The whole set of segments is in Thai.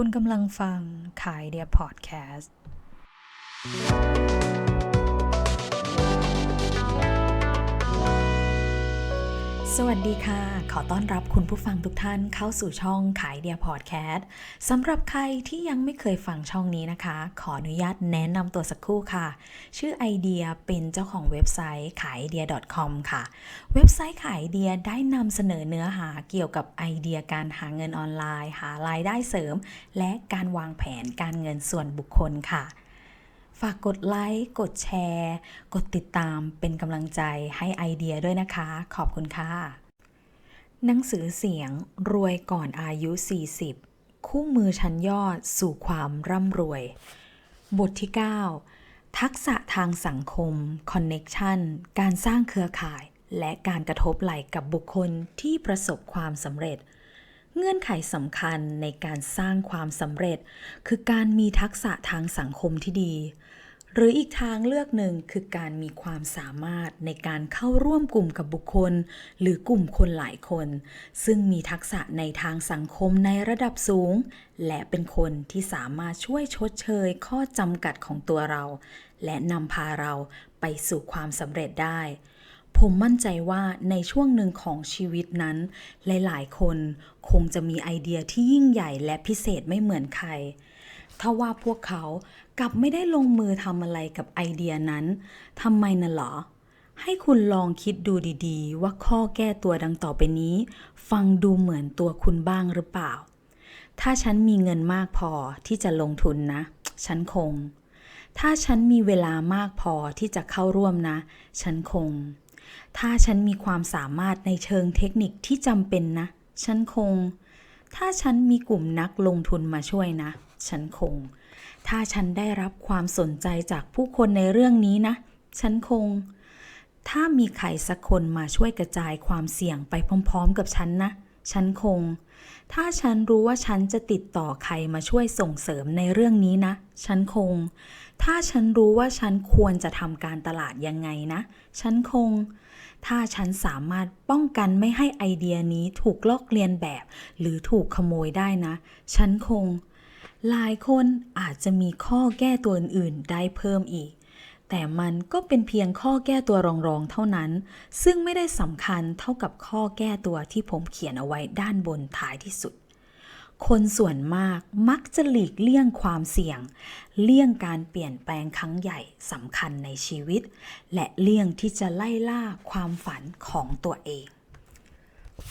คุณกำลังฟังขายเดียพอดแคสต์ สวัสดีค่ะ ขอต้อนรับคุณผู้ฟังทุกท่านเข้าสู่ช่องขายเดียพอดแคสต์สำหรับใครที่ยังไม่เคยฟังช่องนี้นะคะ ขออนุญาตแนะนำตัวสักครู่ค่ะ ชื่อไอเดียเป็นเจ้าของเว็บไซต์ขายไอเดีย .com ค่ะ เว็บไซต์ขายไอเดียได้นำเสนอเนื้อหาเกี่ยวกับไอเดียการหาเงินออนไลน์ หารายได้เสริม และการวางแผนการเงินส่วนบุคคลค่ะ ฝากกดไลค์ กดแชร์ กดติดตามเป็นกำลังใจให้ไอเดียด้วยนะคะ ขอบคุณค่ะ หนังสือเสียงรวยก่อนอายุ 40 คู่มือชั้นยอดสู่ความร่ำรวย บทที่ 9 ทักษะทางสังคม คอนเน็ชันการสร้างเครือข่าย และการกระทบไหลกับบุคคลที่ประสบความสำเร็จเงื่อนไขสำคัญในการสร้างความสำเร็จ คือการมีทักษะทางสังคมที่ดี หรืออีกทางเลือกหนึ่งคือการมีความสามารถในการเข้าร่วมกลุ่มกับบุคคล หรือกลุ่มคนหลายคน ซึ่งมีทักษะในทางสังคมในระดับสูง และเป็นคนที่สามารถช่วยชดเชยข้อจำกัดของตัวเรา และนำพาเราไปสู่ความสำเร็จได้ ผมมั่นใจว่าในช่วงหนึ่งของชีวิตนั้น หลายๆ คนคงจะมีไอเดียที่ยิ่งใหญ่และพิเศษไม่เหมือนใครถ้าว่าพวกเขา กลับไม่ได้ลงมือทำอะไรกับไอเดียนั้นทำไมน่ะหรอ ให้คุณลองคิดดูดีๆ ว่าข้อแก้ตัวดังต่อไปนี้ ฟังดูเหมือนตัวคุณบ้างหรือเปล่า ถ้าฉันมีเงินมากพอที่จะลงทุนนะ ฉันคง ถ้าฉันมีเวลามากพอที่จะเข้าร่วมนะ ฉันคง ถ้าฉันมีความสามารถในเชิงเทคนิคที่จำเป็นนะ ฉันคง ถ้าฉันมีกลุ่มนักลงทุนมาช่วยนะ ฉันคง ถ้าฉันได้รับความสนใจจากผู้คนในเรื่องนี้นะ ฉันคง ถ้ามีใครสักคนมาช่วยกระจายความเสี่ยงไปพร้อม ๆ กับฉันนะ ฉันคง ถ้าฉันรู้ว่าฉันจะติดต่อใครมาช่วยส่งเสริมในเรื่องนี้นะ ฉันคง ถ้าฉันรู้ว่าฉันควรจะทำการตลาดยังไงนะ ฉันคง ถ้าฉันสามารถป้องกันไม่ให้ไอเดียนี้ถูกลอกเลียนแบบ หรือถูกขโมยได้นะ ฉันคง หลายคนอาจจะมีข้อแก้ตัวอื่นๆ ได้เพิ่มอีก แต่มันก็เป็นเพียงข้อแก้ตัวรองๆ เท่านั้น ซึ่งไม่ได้สำคัญเท่ากับข้อแก้ตัวที่ผมเขียนเอาไว้ด้านบนท้ายที่สุด คนส่วนมากมักจะหลีกเลี่ยงความเสี่ยง เลี่ยงการเปลี่ยนแปลงครั้งใหญ่สำคัญในชีวิต และเลี่ยงที่จะไล่ล่าความฝันของตัวเอง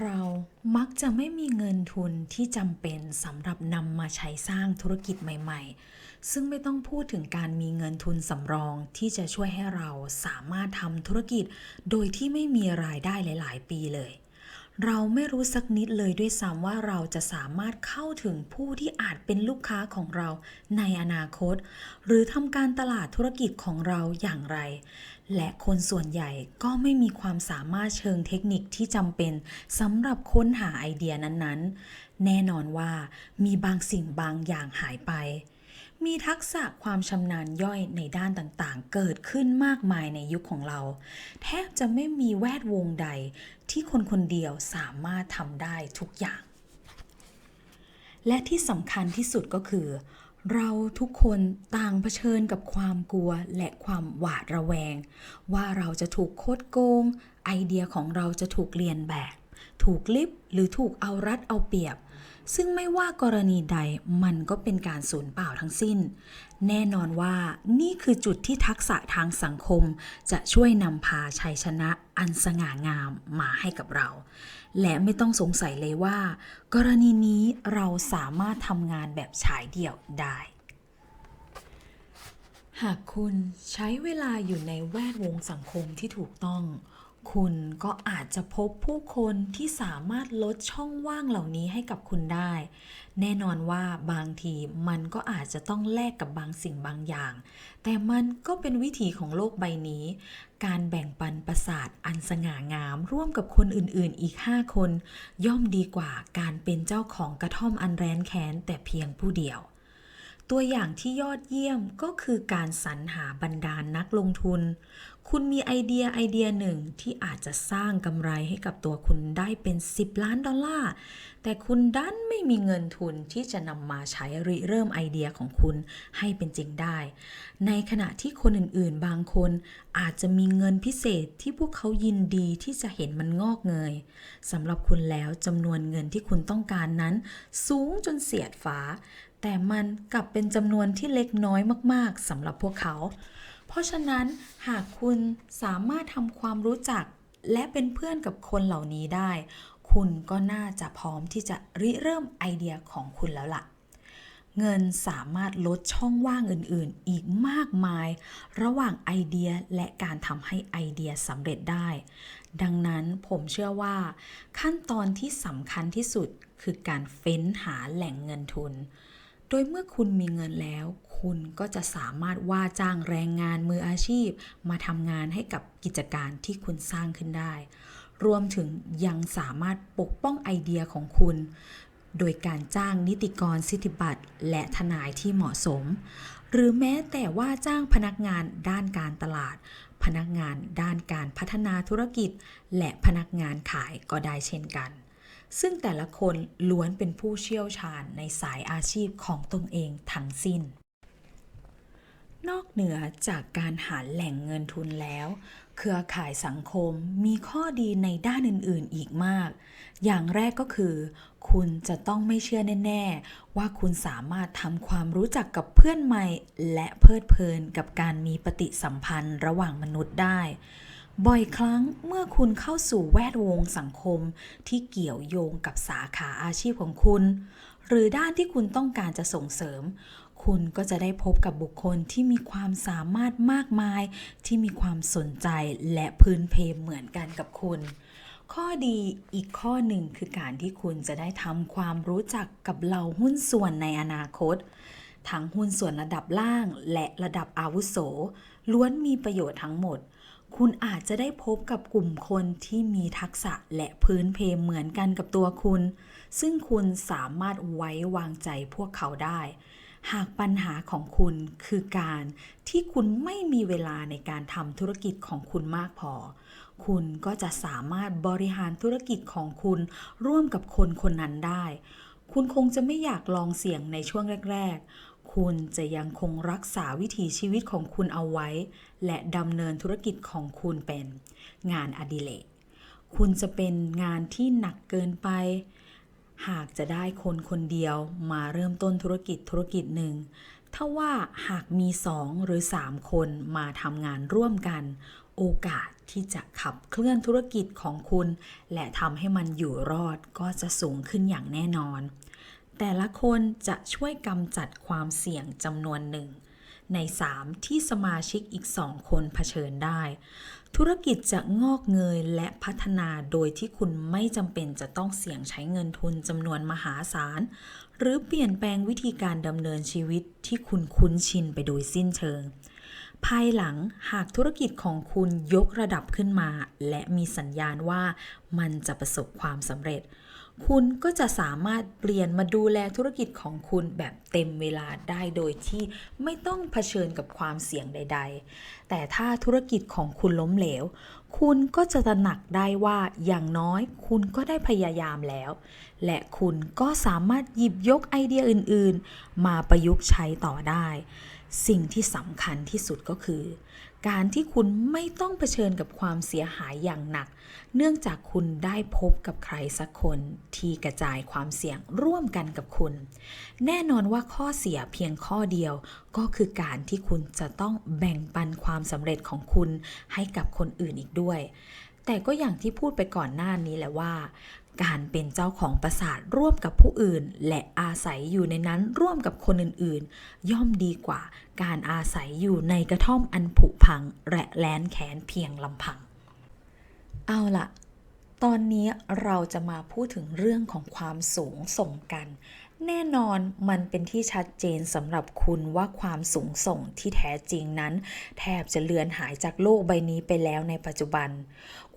เรามักจะไม่มีเงินทุนที่จำเป็นสำหรับนำมาใช้สร้างธุรกิจใหม่ๆ ซึ่งไม่ต้องพูดถึงการมีเงินทุนสำรองที่จะช่วยให้เราสามารถทำธุรกิจ โดยที่ไม่มีรายได้หลาย ๆ ปีเลย เราไม่รู้สักนิดเลยด้วยซ้ำว่าเราจะสามารถเข้าถึงผู้ที่อาจเป็นลูกค้าของเราในอนาคต หรือทำการตลาดธุรกิจของเราอย่างไร และคนส่วนใหญ่ก็ไม่มีความสามารถเชิงเทคนิคที่จำเป็นสำหรับค้นหาไอเดียนั้นๆ แน่นอนว่ามีบางสิ่งบางอย่างหายไป มีทักษะความชำนาญย่อยในด้านต่างๆ เกิดขึ้นมากมายในยุคของเรา แทบจะไม่มีแวดวงใดที่คนคนเดียวสามารถทำได้ทุกอย่าง และที่สำคัญที่สุดก็คือ เราทุกคนต่างเผชิญกับความกลัวและความหวาดระแวง ว่าเราจะถูกโคดโกง ไอเดียของเราจะถูกเลียนแบบ ถูกลิบหรือถูกเอารัดเอาเปรียบ ซึ่งไม่ว่ากรณีใดมันก็เป็นการสูญเปล่าทั้งสิ้น แน่นอนว่านี่คือจุดที่ทักษะทางสังคม จะช่วยนำพาชัยชนะอันสง่างามมาให้กับเรา และไม่ต้องสงสัยเลยว่า กรณีนี้เราสามารถทำงานแบบฉายเดี่ยวได้ หากคุณใช้เวลาอยู่ในแวดวงสังคมที่ถูกต้อง คุณก็อาจจะพบผู้คนที่สามารถลดช่องว่างเหล่านี้ให้กับคุณได้ แน่นอนว่าบางทีมันก็อาจจะต้องแลกกับบางสิ่งบางอย่าง แต่มันก็เป็นวิถีของโลกใบนี้ การแบ่งปันประสาทอันสง่างาม ร่วมกับคนอื่นๆ อีก 5 คน ย่อมดีกว่าการเป็นเจ้าของกระท่อมอันแร้นแค้นแต่เพียงผู้เดียวตัวอย่างที่ยอดเยี่ยมก็คือการสรรหาบรรดานักลงทุน คุณมีไอเดียไอเดียหนึ่งที่อาจจะสร้างกำไรให้กับตัวคุณได้เป็น 10 ล้านดอลลาร์ แต่คุณดันไม่มีเงินทุนที่จะนำมาใช้ริเริ่มไอเดียของคุณให้เป็นจริงได้ ในขณะที่คนอื่นๆ บางคนอาจจะมีเงินพิเศษที่พวกเขายินดีที่จะเห็นมันงอกเงยสำหรับคุณแล้วจำนวนเงินที่คุณต้องการนั้น สูงจนเสียดฟ้า แต่มันกลับเป็นจำนวนที่เล็กน้อยมาก ๆสำหรับพวกเขา เพราะฉะนั้นหากคุณสามารถทำความรู้จัก และเป็นเพื่อนกับคนเหล่านี้ได้ คุณก็น่าจะพร้อมที่จะริเริ่มไอเดียของคุณแล้วล่ะ เงินสามารถลดช่องว่างอื่นๆ อีกมากมาย ระหว่างไอเดียและการทำให้ไอเดียสำเร็จได้ ดังนั้นผมเชื่อว่า ขั้นตอนที่สำคัญที่สุดคือการเฟ้นหาแหล่งเงินทุน โดยเมื่อคุณมีเงินแล้ว คุณก็จะสามารถว่าจ้างแรงงานมืออาชีพ มาทำงานให้กับกิจการที่คุณสร้างขึ้นได้ รวมถึงยังสามารถปกป้องไอเดียของคุณ โดยการจ้างนิติกรสิทธิบัตรและทนายที่เหมาะสม หรือแม้แต่ว่าจ้างพนักงานด้านการตลาด พนักงานด้านการพัฒนาธุรกิจ และพนักงานขายก็ได้เช่นกัน ซึ่งแต่ละคนล้วนเป็นผู้เชี่ยวชาญในสายอาชีพของตนเองทั้งสิ้น นอกเหนือจากการหาแหล่งเงินทุนแล้ว เครือข่ายสังคมมีข้อดีในด้านอื่น ๆ อีกมาก อย่างแรกก็คือ คุณจะต้องไม่เชื่อแน่ ๆ ว่าคุณสามารถทำความรู้จักกับเพื่อนใหม่ และเพลิดเพลินกับการมีปฏิสัมพันธ์ระหว่างมนุษย์ได้ บ่อยครั้งเมื่อคุณเข้าสู่แวดวงสังคมที่เกี่ยวโยงกับสาขาอาชีพของคุณ หรือด้านที่คุณต้องการจะส่งเสริม คุณก็จะได้พบกับบุคคลที่มีความสามารถมากมาย ที่มีความสนใจและพื้นเพเหมือนกันกับคุณ ข้อดีอีกข้อหนึ่งคือการที่คุณจะได้ทำความรู้จักกับเหล่าหุ้นส่วนในอนาคตทั้งหุ้นส่วนระดับล่างและระดับอาวุโส ล้วนมีประโยชน์ทั้งหมด คุณอาจจะได้พบกับกลุ่มคนที่มีทักษะและพื้นเพเหมือนกันกับตัวคุณ ซึ่งคุณสามารถไว้วางใจพวกเขาได้ หากปัญหาของคุณคือการที่คุณไม่มีเวลาในการทำธุรกิจของคุณมากพอ คุณก็จะสามารถบริหารธุรกิจของคุณร่วมกับคนคนนั้นได้ คุณคงจะไม่อยากลองเสี่ยงในช่วงแรก ๆ คุณจะยังคงรักษาวิถีชีวิตของคุณเอาไว้ และดำเนินธุรกิจของคุณเป็นงานอดิเรก คุณจะเป็นงานที่หนักเกินไป หากจะได้คนคนเดียวมาเริ่มต้นธุรกิจธุรกิจหนึ่ง ถ้าว่าหากมีสองหรือสามคนมาทำงานร่วมกัน โอกาสที่จะขับเคลื่อนธุรกิจของคุณ และทำให้มันอยู่รอดก็จะสูงขึ้นอย่างแน่นอน แต่ละคนจะช่วยกำจัดความเสี่ยงจำนวนหนึ่ง ใน 3 ที่สมาชิกอีก2คนเผชิญได้ ธุรกิจจะงอกเงยและพัฒนาโดยที่คุณไม่จำเป็นจะต้องเสี่ยงใช้เงินทุนจำนวนมหาศาล หรือเปลี่ยนแปลงวิธีการดำเนินชีวิตที่คุณคุ้นชินไปโดยสิ้นเชิงภายหลังหากธุรกิจของคุณยกระดับขึ้นมา และมีสัญญาณว่ามันจะประสบความสำเร็จ คุณก็จะสามารถเปลี่ยนมาดูแลธุรกิจของคุณแบบเต็มเวลาได้โดยที่ไม่ต้องเผชิญกับความเสี่ยงใด ๆ แต่ถ้าธุรกิจของคุณล้มเหลว คุณก็จะตระหนักได้ว่าอย่างน้อยคุณก็ได้พยายามแล้ว และคุณก็สามารถหยิบยกไอเดียอื่นๆ มาประยุกต์ใช้ต่อได้ สิ่งที่สำคัญที่สุดก็คือ การที่คุณไม่ต้องเผชิญกับความเสียหายอย่างหนัก เนื่องจากคุณได้พบกับใครสักคนที่กระจายความเสี่ยงร่วมกันกับคุณ แน่นอนว่าข้อเสียเพียงข้อเดียว ก็คือการที่คุณจะต้องแบ่งปันความสำเร็จของคุณให้กับคนอื่นอีกด้วย แต่ก็อย่างที่พูดไปก่อนหน้านี้แหละว่า การเป็นเจ้าของปราสาทร่วมกับผู้อื่น และอาศัยอยู่ในนั้นร่วมกับคนอื่นๆ ย่อมดีกว่า การอาศัยอยู่ในกระท่อมอันผุพังและแล้นแขนเพียงลำพัง เอาล่ะ ตอนนี้เราจะมาพูดถึงเรื่องของความสูงส่งกัน แน่นอนมันเป็นที่ชัดเจนสำหรับคุณว่าความสูงส่งที่แท้จริงนั้น แทบจะเลือนหายจากโลกใบนี้ไปแล้วในปัจจุบัน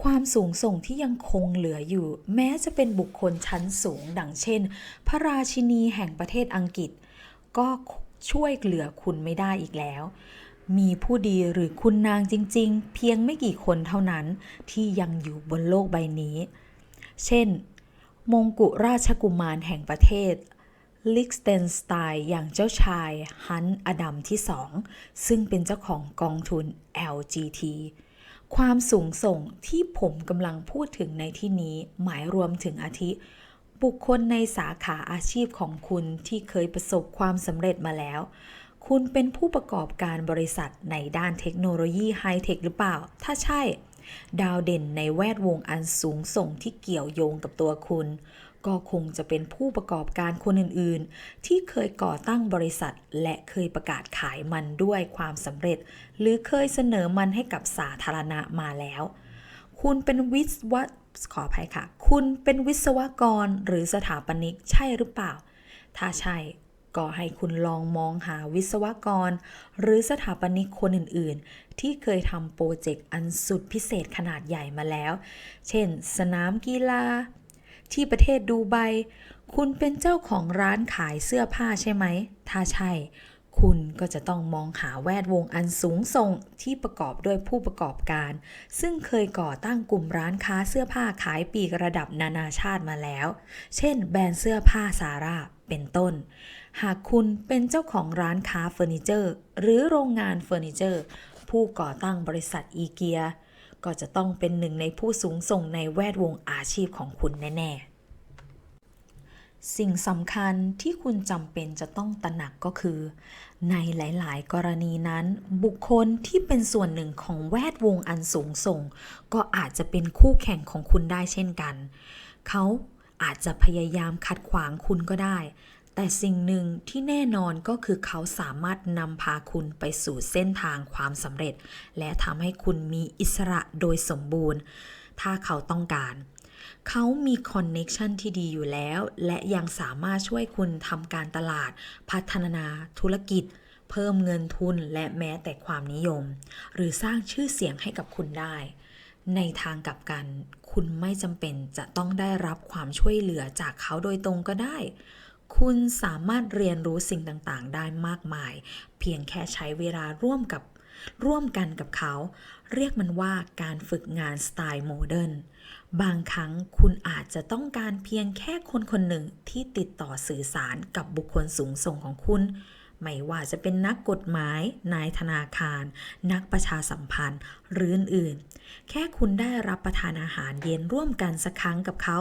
ความสูงส่งที่ยังคงเหลืออยู่ แม้จะเป็นบุคคลชั้นสูง ดังเช่น พระราชินีแห่งประเทศอังกฤษ ก็ช่วยเหลือคุณไม่ได้อีกแล้ว มีผู้ดีหรือคุณนางจริง ๆ เพียงไม่กี่คนเท่านั้นที่ยังอยู่บนโลกใบนี้ เช่น มงกุราชกุมารแห่งประเทศ ลิกสเตนสไตน์อย่างเจ้าชายฮันอดัมที่สองซึ่งเป็นเจ้าของกองทุน LGT ความสูงส่งที่ผมกำลังพูดถึงในที่นี้หมายรวมถึงอาทิ บุคคลในสาขาอาชีพของคุณที่เคยประสบความสำเร็จมาแล้ว คุณเป็นผู้ประกอบการบริษัทในด้านเทคโนโลยีไฮเทคหรือเปล่า ถ้าใช่ ดาวเด่นในแวดวงอันสูงส่งที่เกี่ยวโยงกับตัวคุณ ก็คงจะเป็นผู้ประกอบการคนอื่นๆ ที่เคยก่อตั้งบริษัท และเคยประกาศขายมันด้วยความสำเร็จ หรือเคยเสนอมันให้กับสาธารณะมาแล้ว คุณเป็นวิศวะขออภัยค่ะ คุณเป็นวิศวกรหรือสถาปนิกใช่หรือเปล่า ถ้าใช่ ก็ให้คุณลองมองหาวิศวกร หรือสถาปนิกคนอื่นๆ ที่เคยทำโปรเจกต์อันสุดพิเศษขนาดใหญ่มาแล้ว เช่น สนามกีฬา ที่ประเทศดูไบ คุณเป็นเจ้าของร้านขายเสื้อผ้าใช่ไหม ถ้าใช่ คุณก็จะต้องมองหาแวดวงอันสูงส่งที่ประกอบด้วยผู้ประกอบการ ซึ่งเคยก่อตั้งกลุ่มร้านค้าเสื้อผ้าขายปีกระดับนานาชาติมาแล้ว เช่น แบรนด์เสื้อผ้าซาร่าเป็นต้น หากคุณเป็นเจ้าของร้านค้าเฟอร์นิเจอร์ หรือโรงงานเฟอร์นิเจอร์ ผู้ก่อตั้งบริษัทอีเกียก็จะต้องเป็นหนึ่งในผู้สูงส่งในแวดวงอาชีพของคุณแน่ ๆ สิ่งสำคัญที่คุณจำเป็นจะต้องตระหนักก็คือ ในหลาย ๆ กรณีนั้น บุคคลที่เป็นส่วนหนึ่งของแวดวงอันสูงส่ง ก็อาจจะเป็นคู่แข่งของคุณได้เช่นกัน เขาอาจจะพยายามขัดขวางคุณก็ได้ แต่สิ่งหนึ่งที่แน่นอนก็คือเขาสามารถนำพาคุณไปสู่เส้นทางความสำเร็จ และทำให้คุณมีอิสระโดยสมบูรณ์ ถ้าเขาต้องการ เขามีคอนเน็ชันที่ดีอยู่แล้ว และยังสามารถช่วยคุณทำการตลาด พัฒนาธุรกิจ เพิ่มเงินทุนและแม้แต่ความนิยม หรือสร้างชื่อเสียงให้กับคุณได้ ในทางกลับกัน คุณไม่จำเป็นจะต้องได้รับความช่วยเหลือจากเขาโดยตรงก็ได้ คุณสามารถเรียนรู้สิ่งต่างๆ ได้มากมาย เพียงแค่ใช้เวลาร่วมกับ ร่วมกันกับเขา เรียกมันว่าการฝึกงานสไตล์โมเดิร์นบางครั้งคุณอาจจะต้องการเพียงแค่คนคนหนึ่งที่ติดต่อสื่อสารกับบุคคลสูงส่งของคุณ ไม่ว่าจะเป็นนักกฎหมาย นายธนาคาร นักประชาสัมพันธ์ หรืออื่นๆ แค่คุณได้รับประทานอาหารเย็นร่วมกันสักครั้งกับเขา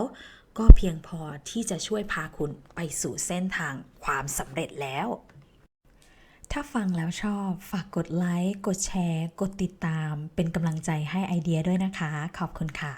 ก็เพียงพอที่จะช่วยพาคุณไปสู่เส้นทางความสำเร็จแล้ว ถ้าฟังแล้วชอบฝากกดไลค์ กดแชร์ กดติดตาม เป็นกำลังใจให้ไอเดียด้วยนะคะ ขอบคุณค่ะ